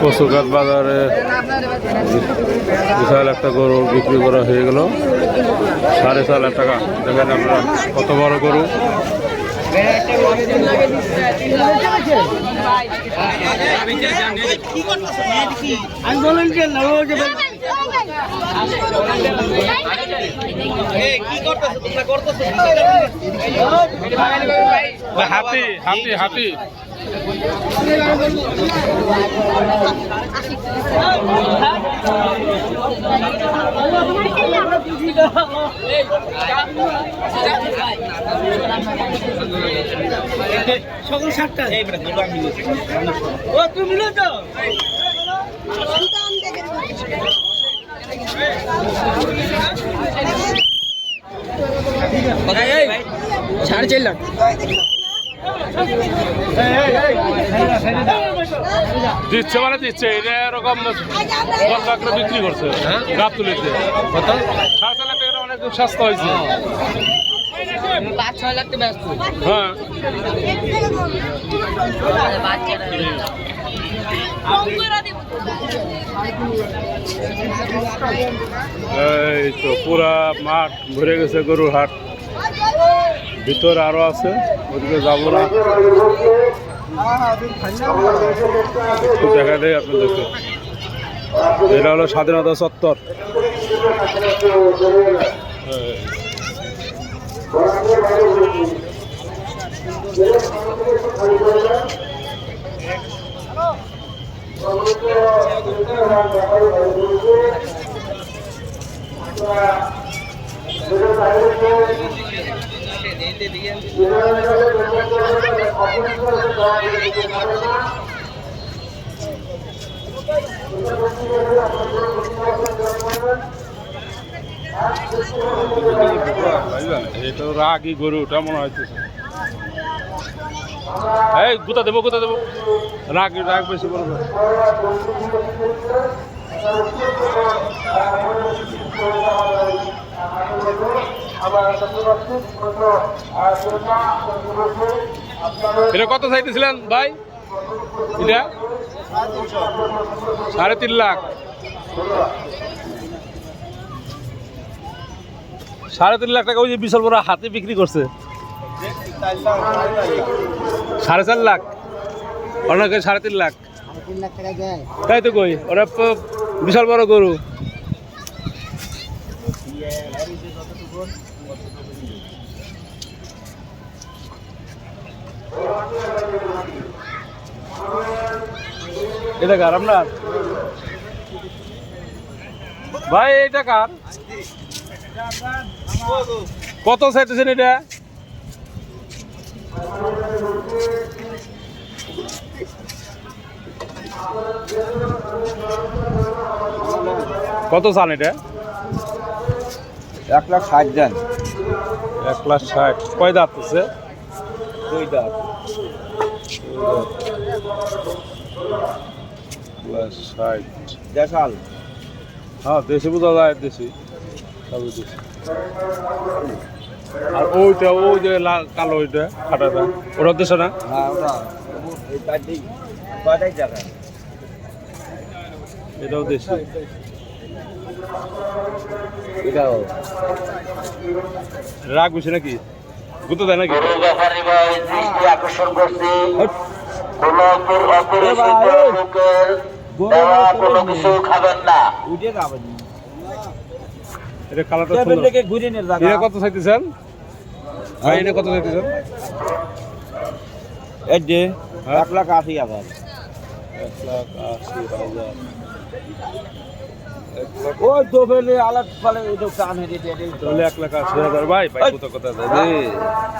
কচুঘাট বাজারে বিশাল একটা গরু বিক্রি করা হয়ে গেল। সাড়ে চার লাখ টাকা। দেখেন আপনারা কত বড় গরু। আমি বলেন যে হাতি হাতি হাতি। সকাল সাতটা। ও তুমি তো? সাড়ে চার লাখ দিচ্ছে মানে দিচ্ছে এটা এরকম দশ লাখ বিক্রি করছে গাপ তুলেছে। কত? সাড়ে চার লাখ টাকা অনেক সস্তা হয়েছে। পাঁচ ছয় লাখ ব্যস্ত। হ্যাঁ। এই তো পুরা মাঠ ভরে গেছে গরুর হাট। ভিতরে আরও আছে, ওদিকে যাব না। একটু দেখা দেয় আপনাদেরকে। এটা হলো স্বাধীনতা চত্বর এই। এটা রাগি গরু ওটা মনে হইতেছে এই গুতা দেবো গুতা দেবো। রাগ রাগ বেশি বলব এটা কত চাইতেছিলেন, ভাই? এটা? সাড়ে তিন লাখ। সাড়ে তিন লাখ টাকা ওই যে বিশাল বড় হাতে বিক্রি করছে। সাড়ে চার লাখ? অনেকে সাড়ে তিন লাখ। তাই তো কই? ওরা বিশাল বড় গরু। এটা কার আপনার? ভাই, এটা কার? কত চাইতেছেন এটা? কত চান এটা? এক লাখ ষাট দেন এক লাখ ষাট। কয় দাঁত আছে? দুই দাঁত। ষাট। হ্যাঁ দেশি বোঝা যায় দেশি। দেশি। আর ওইটা ওই যে লাল কালো ওইটা খাটাটা ওটা দেশে না? হ্যাঁ ওটা। এটাও দেশি। এটাও। রাগ বেশি নাকি? গুতো দেয় নাকি? গরু ব্যাপারী ভাই দৃষ্টি আকর্ষণ করছি। কোন অপরিচিত লোকের দেওয়া কোনো কিছু খাবেন না। উঠে যাবেন এটা কালারটা সুন্দর। ঘুরে নিয়ে এটা কত চাইতেছেন? ভাই এটা কত চাইতেছেন? এই যে হ্যাঁ? এক লাখ আশি হাজার। এক লাখ আশি হাজার। ওই তো ফেলে আলাদ ফলে ওই তো টান হেঁটে তাহলে এক লাখ আশি হাজার। ভাই ভাই কত কথা দেয়